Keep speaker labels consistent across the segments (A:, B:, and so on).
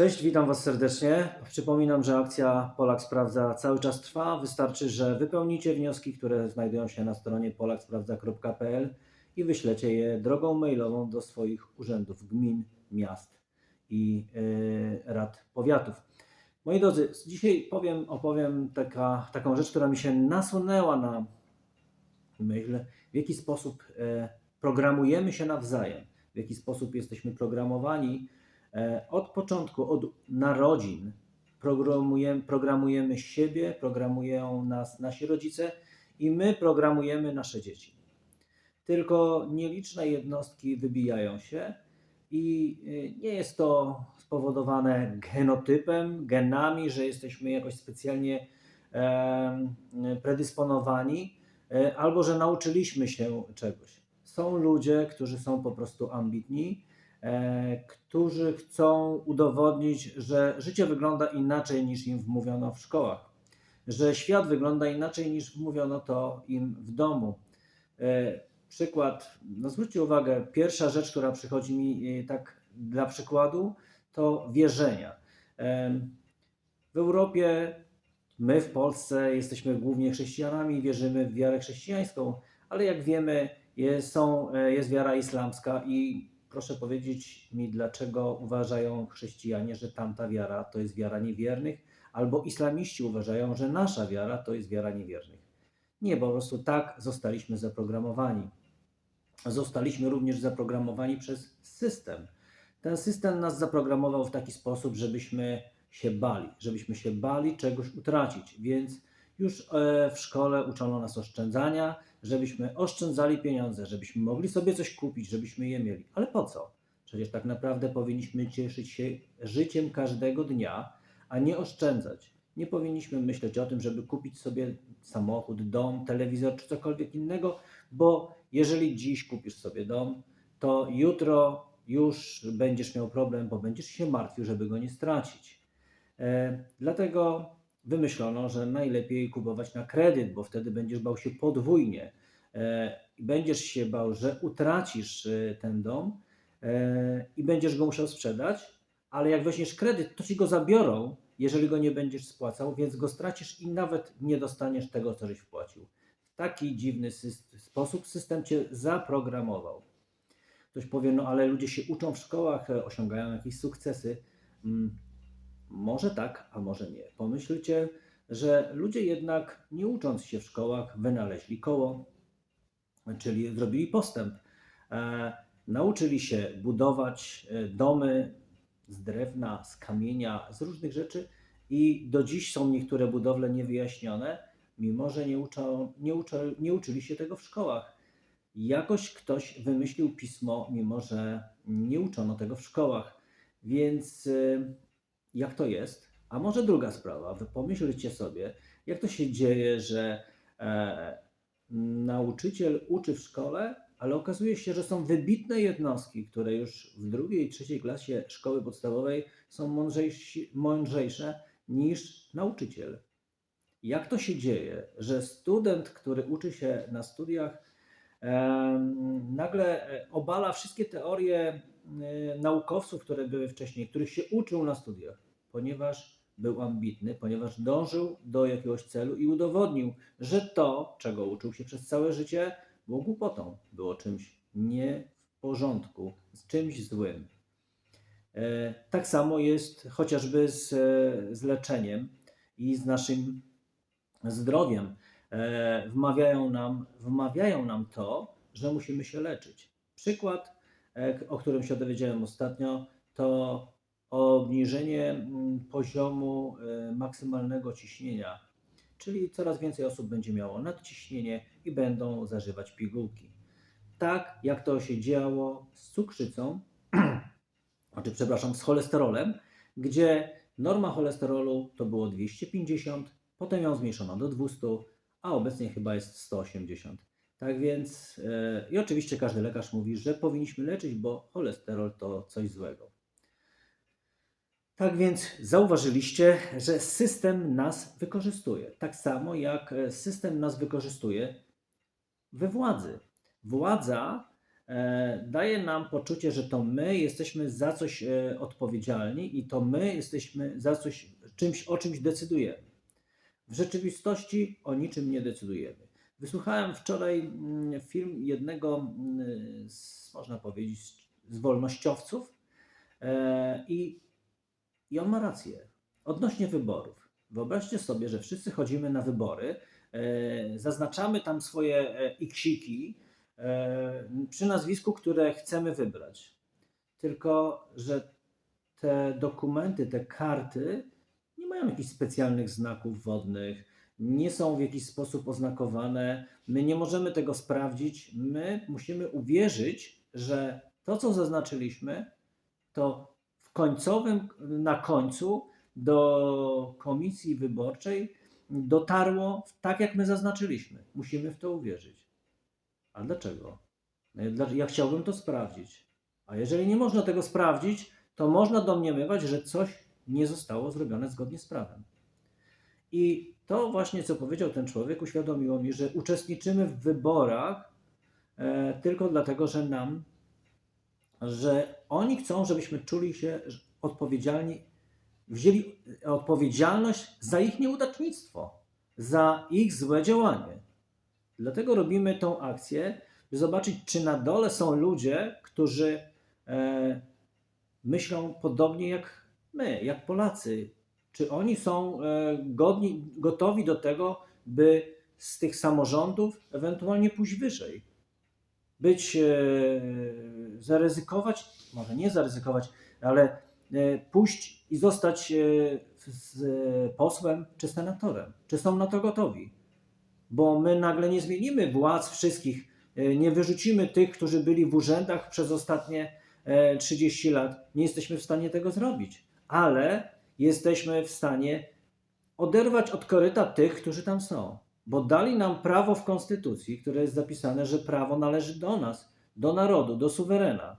A: Cześć, witam Was serdecznie. Przypominam, że akcja Polak Sprawdza cały czas trwa. Wystarczy, że wypełnicie wnioski, które znajdują się na stronie polaksprawdza.pl i wyślecie je drogą mailową do swoich urzędów gmin, miast i yy, rad powiatów. Moi drodzy, dzisiaj powiem, opowiem taka, taką rzecz, która mi się nasunęła na myśl, w jaki sposób e, programujemy się nawzajem, w jaki sposób jesteśmy programowani Od początku, od narodzin programujemy, programujemy siebie, programują nas nasi rodzice i my programujemy nasze dzieci. Tylko nieliczne jednostki wybijają się i y, nie jest to spowodowane genotypem, genami, że jesteśmy jakoś specjalnie predysponowani, e, albo że nauczyliśmy się czegoś. Są ludzie, którzy są po prostu ambitni, e, którzy chcą udowodnić, że życie wygląda inaczej niż im wmówiono w szkołach, że świat wygląda inaczej niż wmówiono to im w domu. E, Przykład, no zwróćcie uwagę, pierwsza rzecz, która przychodzi mi e, tak dla przykładu, to wierzenia. W Europie, my w Polsce jesteśmy głównie chrześcijanami wierzymy w wiarę chrześcijańską, ale jak wiemy, jest, są, e, jest wiara islamska i proszę powiedzieć mi, dlaczego uważają chrześcijanie, że tamta wiara to jest wiara niewiernych, albo islamiści uważają, że nasza wiara to jest wiara niewiernych. Nie, po prostu tak zostaliśmy zaprogramowani. Zostaliśmy również zaprogramowani przez system. Ten system nas zaprogramował w taki sposób, żebyśmy się bali, żebyśmy się bali czegoś utracić, więc już e, w szkole uczono nas oszczędzania, żebyśmy oszczędzali pieniądze, żebyśmy mogli sobie coś kupić, żebyśmy je mieli. Ale po co? Przecież tak naprawdę powinniśmy cieszyć się życiem każdego dnia, a nie oszczędzać. Nie powinniśmy myśleć o tym, żeby kupić sobie samochód, dom, telewizor czy cokolwiek innego, bo jeżeli dziś kupisz sobie dom, to jutro już będziesz miał problem, bo będziesz się martwił, żeby go nie stracić. E, dlatego wymyślono, że najlepiej kupować na kredyt, bo wtedy będziesz bał się podwójnie. E, będziesz się bał, że utracisz e, ten dom e, i będziesz go musiał sprzedać, ale jak weźmiesz kredyt, to ci go zabiorą, jeżeli go nie będziesz spłacał, więc go stracisz i nawet nie dostaniesz tego, co żeś wpłacił. W taki dziwny syst- sposób system cię zaprogramował. Ktoś powie, no ale ludzie się uczą w szkołach, osiągają jakieś sukcesy. Może tak, a może nie. Pomyślcie, że ludzie jednak nie ucząc się w szkołach wynaleźli koło, czyli zrobili postęp. E, nauczyli się budować e, domy z drewna, z kamienia, z różnych rzeczy i do dziś są niektóre budowle niewyjaśnione, mimo że nie, uczą, nie, nie uczyli się tego w szkołach. Jakoś ktoś wymyślił pismo, mimo że nie uczono tego w szkołach. Więc y, jak to jest? A może druga sprawa, pomyślcie sobie, jak to się dzieje, że e, nauczyciel uczy w szkole, ale okazuje się, że są wybitne jednostki, które już w drugiej i trzeciej klasie szkoły podstawowej są mądrzejsi, mądrzejsze niż nauczyciel. Jak to się dzieje, że student, który uczy się na studiach, em, nagle e, obala wszystkie teorie e, naukowców, które były wcześniej, których się uczył na studiach, ponieważ był ambitny, ponieważ dążył do jakiegoś celu i udowodnił, że to, czego uczył się przez całe życie, było głupotą, było czymś nie w porządku, czymś złym. E, Tak samo jest chociażby z, z leczeniem i z naszym zdrowiem. E, Wmawiają nam, wmawiają nam to, że musimy się leczyć. Przykład, o którym się dowiedziałem ostatnio, to obniżenie mm, poziomu e, maksymalnego ciśnienia, czyli coraz więcej osób będzie miało nadciśnienie i będą zażywać pigułki. Tak jak to się działo z cukrzycą, znaczy przepraszam, z cholesterolem, gdzie norma cholesterolu to było 250, potem ją zmniejszono do 200, a obecnie chyba jest 180. Tak więc, e, i oczywiście każdy lekarz mówi, że powinniśmy leczyć, bo cholesterol to coś złego. Tak więc zauważyliście, że system nas wykorzystuje. Tak samo jak e, system nas wykorzystuje we władzy. Władza e, daje nam poczucie, że to my jesteśmy za coś odpowiedzialni i to my jesteśmy za coś, czymś, o czymś decydujemy. W rzeczywistości o niczym nie decydujemy. Wysłuchałem wczoraj mm, film jednego, mm, z, można powiedzieć, z wolnościowców e, i, i on ma rację. Odnośnie wyborów. Wyobraźcie sobie, że wszyscy chodzimy na wybory, e, zaznaczamy tam swoje e, iksiki przy nazwisku, które chcemy wybrać. Tylko, że te dokumenty, te karty nie mają jakichś specjalnych znaków wodnych, nie są w jakiś sposób oznakowane. My nie możemy tego sprawdzić. My musimy uwierzyć, że to, co zaznaczyliśmy, to w końcowym, na końcu do komisji wyborczej dotarło tak, jak my zaznaczyliśmy. Musimy w to uwierzyć. A dlaczego? Ja- dla- Ja chciałbym to sprawdzić. A jeżeli nie można tego sprawdzić, to można domniemywać, że coś nie zostało zrobione zgodnie z prawem. I to właśnie, co powiedział ten człowiek, uświadomiło mi, że uczestniczymy w wyborach e, tylko dlatego, że nam, że oni chcą, żebyśmy czuli się odpowiedzialni, wzięli odpowiedzialność za ich nieudacznictwo, za ich złe działanie. Dlatego robimy tą akcję, by zobaczyć, czy na dole są ludzie, którzy e, myślą podobnie jak my, jak Polacy. Czy oni są e, godni, gotowi do tego, by z tych samorządów ewentualnie pójść wyżej? Być, e, zaryzykować, może nie zaryzykować, ale e, pójść i zostać z posłem czy senatorem? Czy są na to gotowi? Bo my nagle nie zmienimy władz wszystkich, nie wyrzucimy tych, którzy byli w urzędach przez ostatnie e, 30 lat. Nie jesteśmy w stanie tego zrobić, ale jesteśmy w stanie oderwać od koryta tych, którzy tam są. Bo dali nam prawo w Konstytucji, które jest zapisane, że prawo należy do nas, do narodu, do suwerena.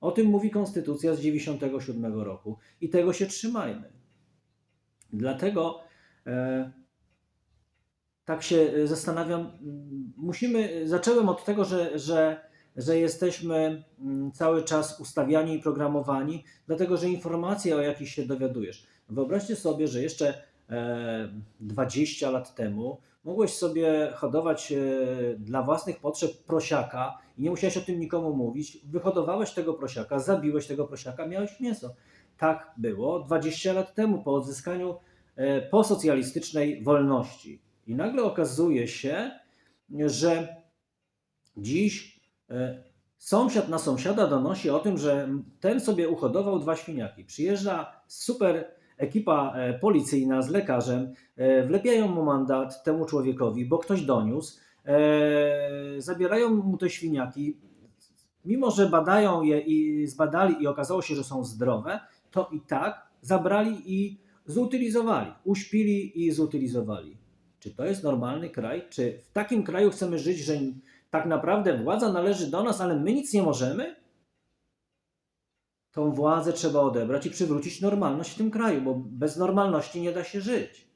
A: O tym mówi Konstytucja z 97 roku i tego się trzymajmy. Dlatego e, tak się zastanawiam. Musimy, zacząłem od tego, że, że, że jesteśmy mm, cały czas ustawiani i programowani, dlatego że informacje, o jakich się dowiadujesz. Wyobraźcie sobie, że jeszcze e, 20 lat temu mogłeś sobie hodować e, dla własnych potrzeb prosiaka i nie musiałeś o tym nikomu mówić. Wyhodowałeś tego prosiaka, zabiłeś tego prosiaka, miałeś mięso. Tak było 20 lat temu po odzyskaniu e, posocjalistycznej wolności. I nagle okazuje się, że dziś e, sąsiad na sąsiada donosi o tym, że ten sobie uhodował dwa świniaki. Przyjeżdża super ekipa e, policyjna z lekarzem, e, wlepiają mu mandat temu człowiekowi, bo ktoś doniósł, e, zabierają mu te świniaki. Mimo, że badają je i zbadali i okazało się, że są zdrowe, to i tak zabrali i zutylizowali, uśpili i zutylizowali. Czy to jest normalny kraj? Czy w takim kraju chcemy żyć, że tak naprawdę władza należy do nas, ale my nic nie możemy? Tą władzę trzeba odebrać i przywrócić normalność w tym kraju, bo bez normalności nie da się żyć.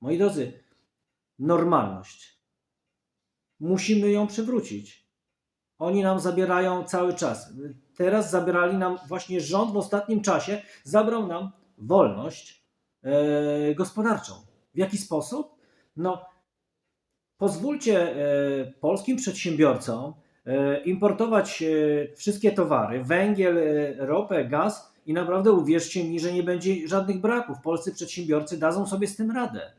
A: Moi drodzy, normalność. Musimy ją przywrócić. Oni nam zabierają cały czas. Teraz zabierali nam, właśnie rząd w ostatnim czasie zabrał nam wolność e, gospodarczą. W jaki sposób? No, pozwólcie e, polskim przedsiębiorcom e, importować e, wszystkie towary, węgiel, ropę, gaz i naprawdę uwierzcie mi, że nie będzie żadnych braków. Polscy przedsiębiorcy dadzą sobie z tym radę.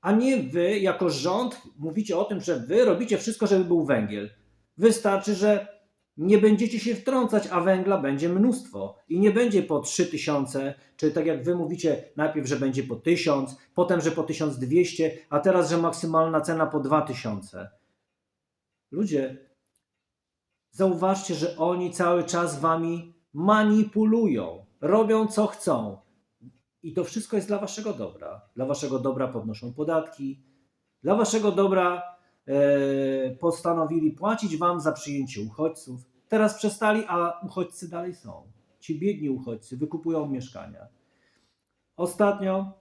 A: A nie wy, jako rząd, mówicie o tym, że wy robicie wszystko, żeby był węgiel. Wystarczy, że nie będziecie się wtrącać, a węgla będzie mnóstwo. I nie będzie po 3000, czy tak jak wy mówicie, najpierw, że będzie po 1000, potem, że po 1200, a teraz, że maksymalna cena po 2000. Ludzie, zauważcie, że oni cały czas wami manipulują, robią co chcą. I to wszystko jest dla waszego dobra. Dla waszego dobra podnoszą podatki, dla waszego dobra postanowili płacić wam za przyjęcie uchodźców. Teraz przestali, a uchodźcy dalej są. Ci biedni uchodźcy wykupują mieszkania. Ostatnio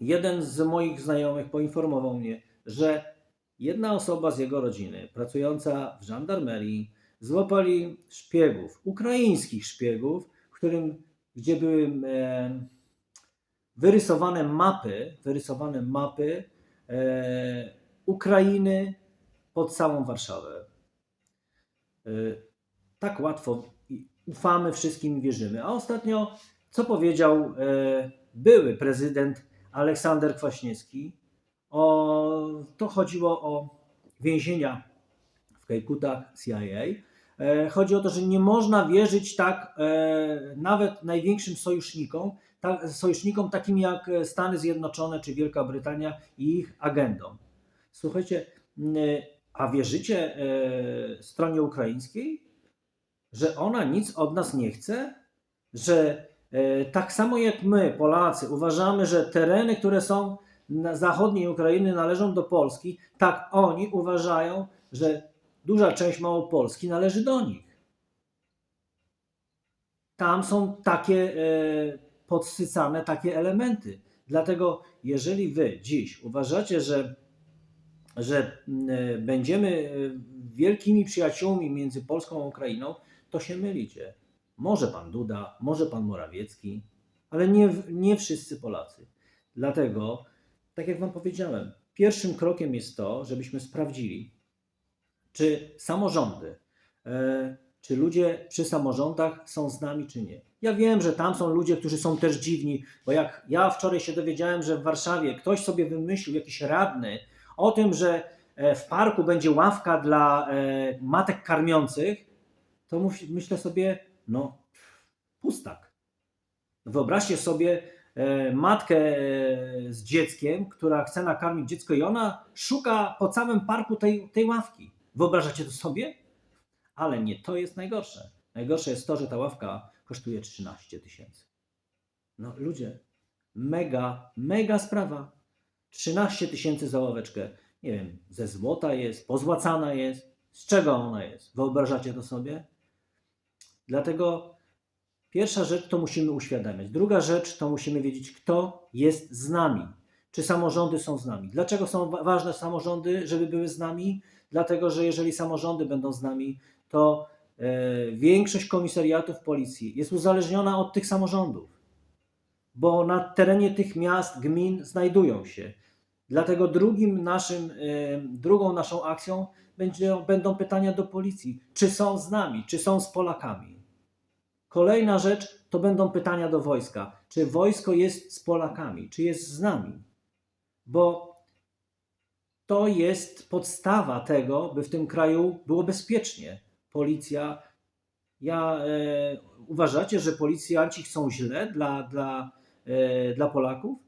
A: jeden z moich znajomych poinformował mnie, że jedna osoba z jego rodziny, pracująca w żandarmerii, złapali szpiegów, ukraińskich szpiegów, w którym, gdzie były e, wyrysowane mapy, wyrysowane mapy e, Ukrainy pod całą Warszawę. E, tak łatwo ufamy wszystkim i wierzymy. A ostatnio, co powiedział e, były prezydent Aleksander Kwaśniewski, o, to chodziło o więzienia w Kejkutach CIA. E, Chodzi o to, że nie można wierzyć tak nawet największym sojusznikom, sojusznikom takim jak Stany Zjednoczone czy Wielka Brytania i ich agendom. Słuchajcie, m, a wierzycie e, stronie ukraińskiej, że ona nic od nas nie chce? Że e, tak samo jak my, Polacy, uważamy, że tereny, które są na zachodniej Ukrainy należą do Polski, tak oni uważają, że duża część Małopolski należy do nich. Tam są takie e, podsycane takie elementy. Dlatego, jeżeli wy dziś uważacie, że, że e, będziemy e, wielkimi przyjaciółmi między Polską a Ukrainą, to się mylicie. Może pan Duda, może pan Morawiecki, ale nie, nie wszyscy Polacy. Dlatego, tak jak wam powiedziałem, pierwszym krokiem jest to, żebyśmy sprawdzili, czy samorządy, e, czy ludzie przy samorządach są z nami, czy nie. Ja wiem, że tam są ludzie, którzy są też dziwni, bo jak ja wczoraj się dowiedziałem, że w Warszawie ktoś sobie wymyślił, jakiś radny, o tym, że e, w parku będzie ławka dla e, matek karmiących, to myślę sobie, no pustak. Wyobraźcie sobie e, matkę z dzieckiem, która chce nakarmić dziecko i ona szuka po całym parku tej, tej ławki. Wyobrażacie to sobie? Ale nie to jest najgorsze. Najgorsze jest to, że ta ławka kosztuje 13 tysięcy. No ludzie, mega, mega sprawa. 13 tysięcy za ławeczkę. Nie wiem, ze złota jest, pozłacana jest. Z czego ona jest? Wyobrażacie to sobie? Dlatego pierwsza rzecz to musimy uświadamiać. Druga rzecz to musimy wiedzieć, kto jest z nami. Czy samorządy są z nami? Dlaczego są wa- ważne samorządy, żeby były z nami? Dlatego, że jeżeli samorządy będą z nami, to e, większość komisariatów policji jest uzależniona od tych samorządów, bo na terenie tych miast, gmin znajdują się. Dlatego drugim naszym, e, drugą naszą akcją będzie, będą pytania do policji, czy są z nami, czy są z Polakami. Kolejna rzecz to będą pytania do wojska, czy wojsko jest z Polakami, czy jest z nami. Bo to jest podstawa tego, by w tym kraju było bezpiecznie. Policja. Ja e, uważacie, że policjanci są źle dla, dla, e, dla Polaków?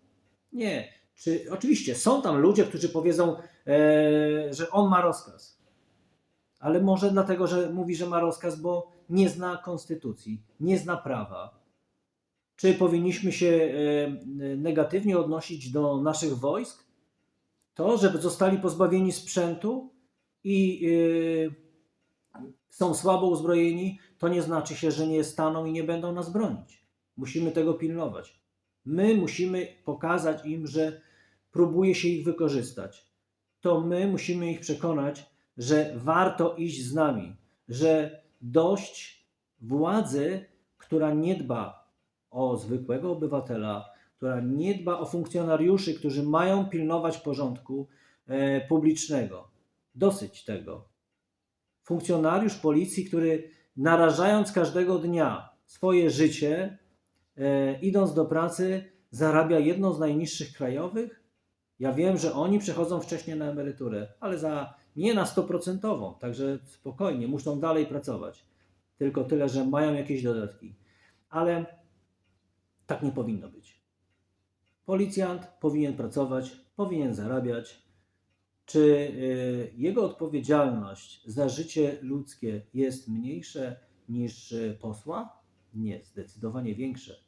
A: Nie. Czy, oczywiście są tam ludzie, którzy powiedzą, e, że on ma rozkaz. Ale może dlatego, że mówi, że ma rozkaz, bo nie zna konstytucji, nie zna prawa. Czy powinniśmy się e, negatywnie odnosić do naszych wojsk? To, że zostali pozbawieni sprzętu i są słabo uzbrojeni, to nie znaczy się, że nie staną i nie będą nas bronić. Musimy tego pilnować. My musimy pokazać im, że próbuje się ich wykorzystać. To my musimy ich przekonać, że warto iść z nami, że dość władzy, która nie dba o zwykłego obywatela, która nie dba o funkcjonariuszy, którzy mają pilnować porządku e, publicznego. Dosyć tego. Funkcjonariusz policji, który narażając każdego dnia swoje życie, idąc do pracy, zarabia jedną z najniższych krajowych? Ja wiem, że oni przechodzą wcześniej na emeryturę, ale za nie na 100%, także spokojnie, muszą dalej pracować. Tylko tyle, że mają jakieś dodatki. Ale tak nie powinno być. Policjant powinien pracować, powinien zarabiać. Czy y, jego odpowiedzialność za życie ludzkie jest mniejsze niż y, posła? Nie, zdecydowanie większe.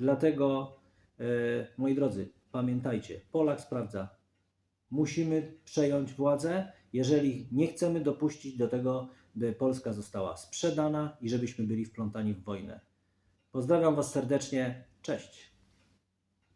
A: Dlatego, y, moi drodzy, pamiętajcie, Polak sprawdza. Musimy przejąć władzę, jeżeli nie chcemy dopuścić do tego, by Polska została sprzedana i żebyśmy byli wplątani w wojnę. Pozdrawiam Was serdecznie. Cześć.